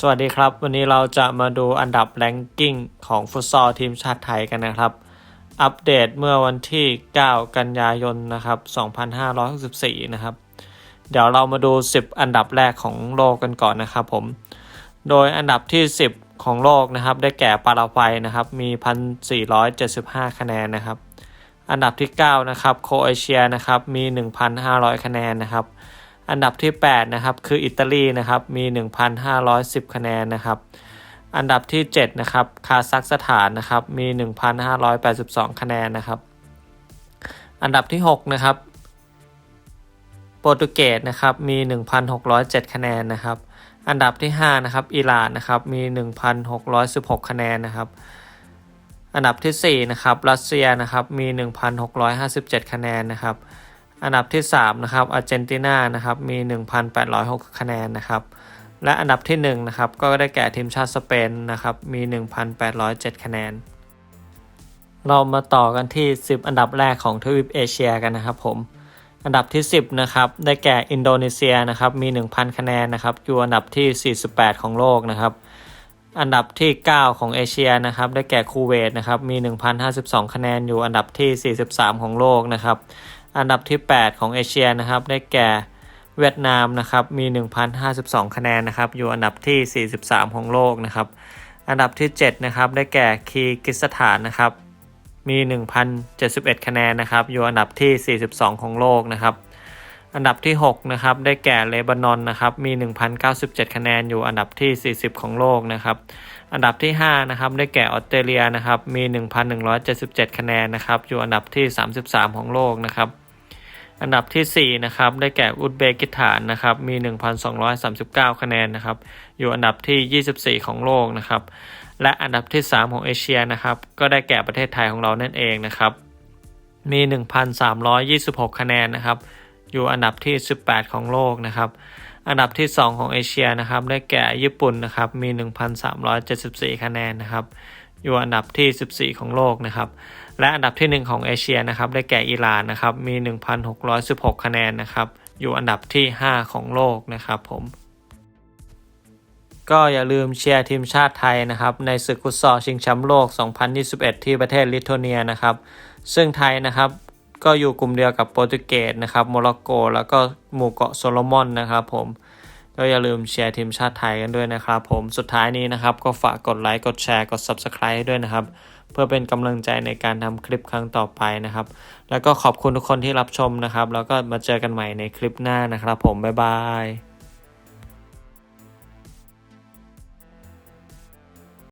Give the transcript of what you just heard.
สวัสดีครับ วันนี้เราจะมาดูอันดับแรงกิ้งของฟุตซอลทีมชาติไทยกันนะครับ อัปเดตเมื่อวันที่ 9 กันยายนนะครับ 2564 นะครับ เดี๋ยวเรามาดู 10 อันดับแรกของโลกกันก่อนนะครับผม โดยอันดับที่ 10 ของโลกนะครับ ได้แก่ปารากวัยนะครับ มี 1,475 คะแนนนะครับ อันดับที่ 9 นะครับ โคเอเชียนะครับ มี 1,500 คะแนนนะครับ อันดับที่ 8 นะครับ คืออิตาลีนะครับ มี 1,510 คะแนนนะครับ อันดับที่ 7 นะครับ คาซัคสถานนะครับ มี 1,582 คะแนนนะครับ อันดับที่ 6 นะครับ โปรตุเกสนะครับ มี 1,607 คะแนนนะครับ อันดับที่ 5 นะครับ อิหร่านนะครับ มี 1,616 คะแนนนะครับ อันดับที่ 4 นะครับ รัสเซียนะครับ มี 1,657 คะแนนนะครับ อันดับที่ 3 นะครับอาร์เจนตินานะครับมี 1,806 คะแนนนะครับ และอันดับที่1นะครับก็ได้แก่ทีมชาติสเปนนะครับมี 1,807 คะแนน เรามาต่อกันที่ 10 อันดับแรกของทวีปเอเชียกันนะครับผมอันดับที่ 10นะครับได้แก่อินโดนีเซียนะครับมี 1,000 คะแนนนะครับอยู่อันดับที่ 48 ของโลกนะครับอันดับที่ 9 ของเอเชียนะครับได้แก่คูเวตนะครับมี 1,052 คะแนนอยู่อันดับที่ 43 ของโลกนะครับ อันดับที่ 8 ของเอเชียนะครับ ได้แก่เวียดนามนะครับ มี 1,052 คะแนนนะครับ อยู่อันดับที่ 43 ของโลกนะครับ อันดับที่ 7 นะครับ ได้แก่คีกิสถานนะครับ มี 1,071 คะแนนนะครับ อยู่อันดับที่ 42 ของโลกนะครับ อันดับที่ 6 นะครับ ได้แก่เลบานอนนะครับ มี 1,097 คะแนน อยู่อันดับที่ 40 ของโลกนะครับ อันดับที่ 5 นะครับ ได้แก่ออสเตรเลียนะครับ มี 1,177 คะแนนนะครับ อยู่อันดับที่ 33 ของโลกนะครับ อันดับที่ 4 นะครับ ได้แก่อุซเบกิสถานนะครับ มี 1,239 คะแนนนะครับ อยู่อันดับที่ 24 ของโลกนะครับ และอันดับที่ 3 ของเอเชียนะครับ ก็ได้แก่ประเทศไทยของเรานั่นเองนะครับ มี 1,326 คะแนนนะครับ อยู่อันดับที่ 18 ของโลกนะครับ อันดับที่ 2 ของเอเชียนะครับ ได้แก่ญี่ปุ่นนะครับ มี 1,374 คะแนนนะครับ อยู่อันดับที่ 14 ของโลกนะครับ และอันดับที่ 1 ของเอเชียนะครับได้แก่อิหร่านนะครับมี 1,616 คะแนนนะครับอยู่อันดับที่ 5 ของโลกนะครับผม ก็อย่าลืมเชียร์ทีมชาติไทยนะครับในศึกฟุตซอลชิงแชมป์โลก 2021 ที่ประเทศลิทัวเนียนะครับซึ่งไทยนะครับก็อยู่กลุ่มเดียวกับโปรตุเกสนะครับโมร็อกโก แล้วก็หมู่เกาะโซโลมอนนะครับผม ก็อย่าลืมเชียร์ทีมชาติไทยกันด้วยนะครับ ผมสุดท้ายนี้นะครับ ก็ฝากกดไลค์กดแชร์กด Subscribe ให้ด้วยนะครับ เพื่อเป็นกำลังใจในการทำคลิปครั้งต่อไปนะครับ แล้วก็ขอบคุณทุกคนที่รับชมนะครับ แล้วก็มาเจอกันใหม่ในคลิปหน้านะครับ ผมบ๊ายบาย